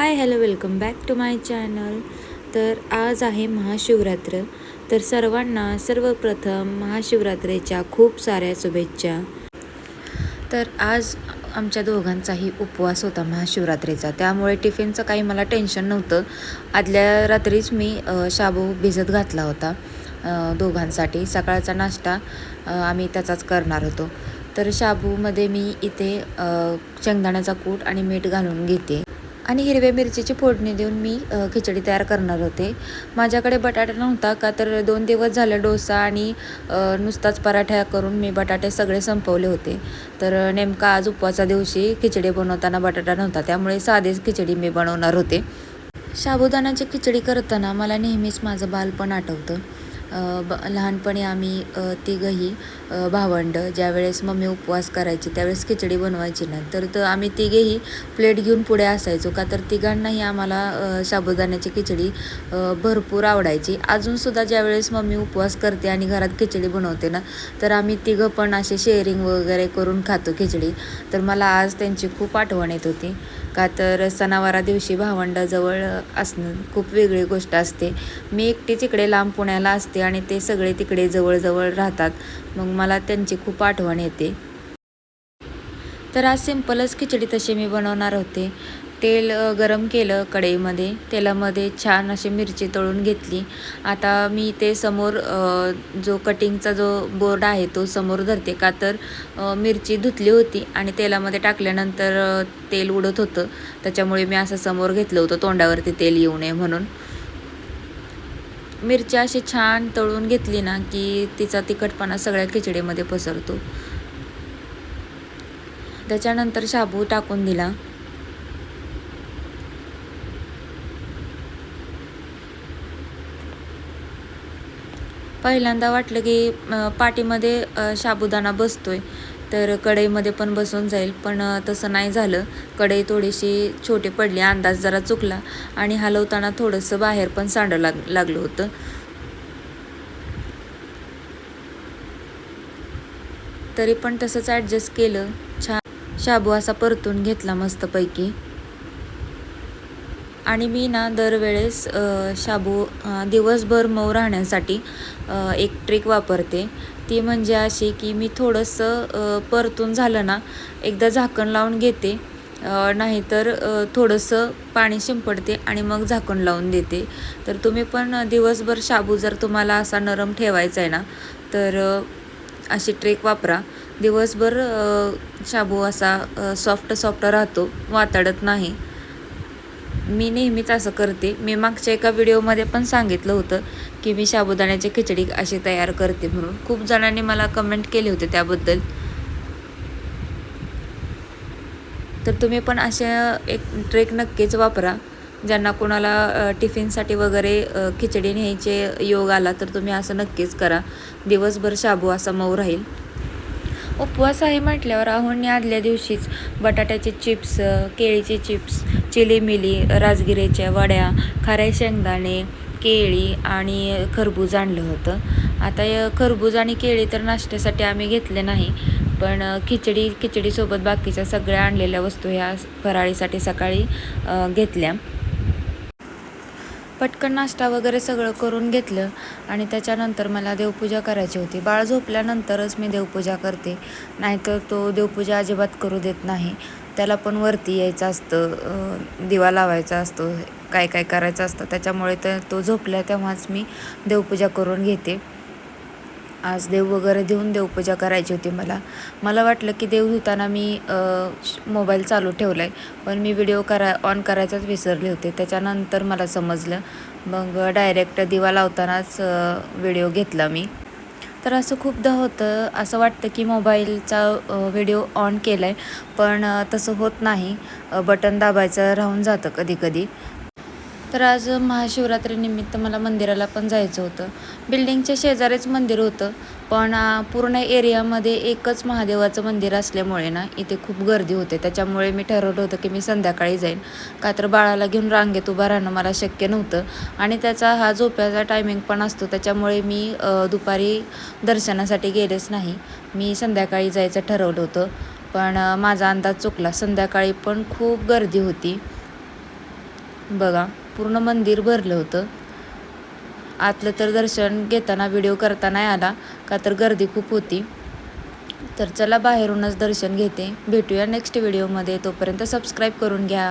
Hi hello welcome back to my channel. तर आज आहे महाशिवरात्र. तर सर्वांना सर्वप्रथम महाशिवरात्रीच्या खूप साऱ्या शुभेच्छा. तर आज आमच्या दोघांचाही उपवास होता महाशिवरात्रीचा. त्यामुळे टिफिनचं काही मला टेन्शन नव्हतं. आदल्या रात्रीच मी शाबू भिजत घातला होता दोघांसाठी. सकाळचा नाश्ता आम्ही त्याचाच करणार होतो. तर शाबूमध्ये मी इथे शेंगदाण्याचा कूट आणि मीठ घालून घेते. आणि हिरव्या मिरचीची फोडणी देऊन मी खिचडी तयार करणार होते. माझ्याकडे बटाटा नव्हता का तर दोन दिवस झाले डोसा आणि नुसताच पराठ्या करून मी बटाटे सगळे संपवले होते. तर नेमका आज उपवासा दिवशी खिचडी बनवताना बटाटा नव्हता त्यामुळे साधीच खिचडी मी बनवणार होते. साबुदाण्याची खिचडी करताना मला नेहमीच माझं बालपण आठवतं. ब लहानपणी आम्ही तिघंही भावंडं भावंड ज्यावेळेस मम्मी उपवास करायची त्यावेळेस खिचडी बनवायची ना. तर तर आम्ही तिघेही प्लेट घेऊन पुढे असायचो का तर तिघांनाही आम्हाला साबुदाण्याची खिचडी भरपूर आवडायची. अजूनसुद्धा ज्यावेळेस मम्मी उपवास करते आणि घरात खिचडी बनवते ना तर आम्ही तिघं पण असे शेअरिंग वगैरे करून खातो खिचडी. तर मला आज त्यांची खूप आठवण येत होती. का तर सणावारा दिवशी भावंडाजवळ असणं खूप वेगळी गोष्ट असते. मी एकटीच इकडे लांब पुण्याला असते आणि ते सगळे तिकडे जवळजवळ राहतात. मग मला त्यांची खूप आठवण येते. तर आज सिंपलच खिचडी तशी मी बनवणार होते. तेल गरम केलं कढईमध्ये. तेलामध्ये छान अशी मिरची तळून घेतली. आता मी ते समोर जो कटिंगचा जो बोर्ड आहे तो समोर धरते का तर मिरची धुतली होती आणि तेलामध्ये टाकल्यानंतर तेल उडत होतं. त्याच्यामुळे मी असं समोर घेतलं होतं तोंडावरती तेल येऊ नये म्हणून. मिरची अशी छान तळून घेतली ना की तिचा तिखटपणा सगळ्या खिचडीमध्ये पसरतो. त्याच्यानंतर शाबू टाकून दिला. पहिल्यांदा वाटलं की पाटीमध्ये पाठीमध्ये अ, साबुदाणा बसतोय. तर कढईमध्ये पण बसून जाईल. पण तसं नाही झालं. कढई थोडीशी छोटी पडली. अंदाज जरा चुकला. आणि हलवताना थोडंसं बाहेर पण सांडं लाग लागलं होतं. तरी पण तसंच ॲडजस्ट केलं. छान. शाबू असा परतून घेतला मस्तपैकी. आणि मी ना दरवेळेस शाबू दिवसभर मऊ राहण्यासाठी एक ट्रिक वापरते. ती म्हणजे अशी की मी थोडंसं परतून झालं ना एकदा झाकण लावून घेते. नाहीतर थोडंसं पाणी शिंपडते आणि मग झाकण लावून देते. तर तुम्ही पण दिवसभर शाबू जर तुम्हाला असा नरम ठेवायचा आहे ना तर अशी ट्रेक वापरा. दिवसभर शाबू असा सॉफ्ट सॉफ्ट राहतो वातडत नाही. मी नेहमीच असं करते. मी मागच्या एका व्हिडिओमध्ये पण सांगितलं होतं की मी साबुदाण्याची खिचडी अशी तयार करते म्हणून. खूप जणांनी मला कमेंट केले होते त्याबद्दल. तर तुम्ही पण अशा एक ट्रेक नक्कीच वापरा. ज्यांना कोणाला टिफिनसाठी वगैरे खिचडी न्यायचे योग आला तर तुम्ही असं नक्कीच करा. दिवसभर शाबू असा मऊ राहील. उपवास आहे म्हटल्यावर आहोंनी आदल्या दिवशीच बटाट्याचे चिप्स केळीचे चिप्स चिली मिली राजगिरीच्या वड्या खाऱ्या शेंगदाणे केळी आणि खरबूज आणलं होतं. आता या खरबूज आणि केळी तर नाश्त्यासाठी आम्ही घेतले नाही पण खिचडी खिचडीसोबत बाकीच्या सगळ्या आणलेल्या वस्तू ह्या फराळीसाठी सकाळी घेतल्या. पटकन नाश्ता वगैरे सगळं करून घेतलं आणि त्याच्यानंतर मला देवपूजा करायची होती. बाळ झोपल्यानंतरच मी देवपूजा करते. नाहीतर तो देवपूजा अजिबात करू देत नाही. त्याला पण वरती यायचं असतं दिवा लावायचा असतो काय काय करायचं असतं. त्याच्यामुळे तर तो झोपला तेव्हाच मी देवपूजा करून घेते. आज देव वगैरे देऊन देवपूजा करायची होती मला. मला वाटलं की देव धुताना मी मोबाईल चालू ठेवला आहे पण मी व्हिडिओ करा ऑन करायचाच विसरले होते. त्याच्यानंतर मला समजलं. मग डायरेक्ट दिवा लावतानाच व्हिडिओ घेतला मी. तर असं खूपदा होतं. असं वाटतं की मोबाईलचा व्हिडिओ ऑन केला आहे पण तसं होत नाही. बटन दाबायचं राहून जातं कधी कधी तर आज महाशिवरात्रीनिमित्त मला मंदिराला पण जायचं होतं. बिल्डिंगच्या शेजारीच मंदिर होतं पण पूर्ण एरियामध्ये एकच महादेवाचं मंदिर असल्यामुळे ना इथे खूप गर्दी होते. त्याच्यामुळे मी ठरवलं होतं की मी संध्याकाळी जाईन. का तर बाळाला घेऊन रांगेत उभं राहणं मला शक्य नव्हतं. आणि त्याचा हा झोप्याचा टायमिंग पण असतो त्याच्यामुळे मी दुपारी दर्शनासाठी गेलेच नाही. मी संध्याकाळी जायचं ठरवलं होतं पण माझा अंदाज चुकला. संध्याकाळी पण खूप गर्दी होती. बघा. पूर्ण मंदिर भरलं होतं. आतलं तर दर्शन घेताना व्हिडिओ करता नाही आला का तर गर्दी खूप होती. तर चला बाहेरूनच दर्शन घेते. भेटूया नेक्स्ट व्हिडिओमध्ये तोपर्यंत सबस्क्राईब करून घ्या.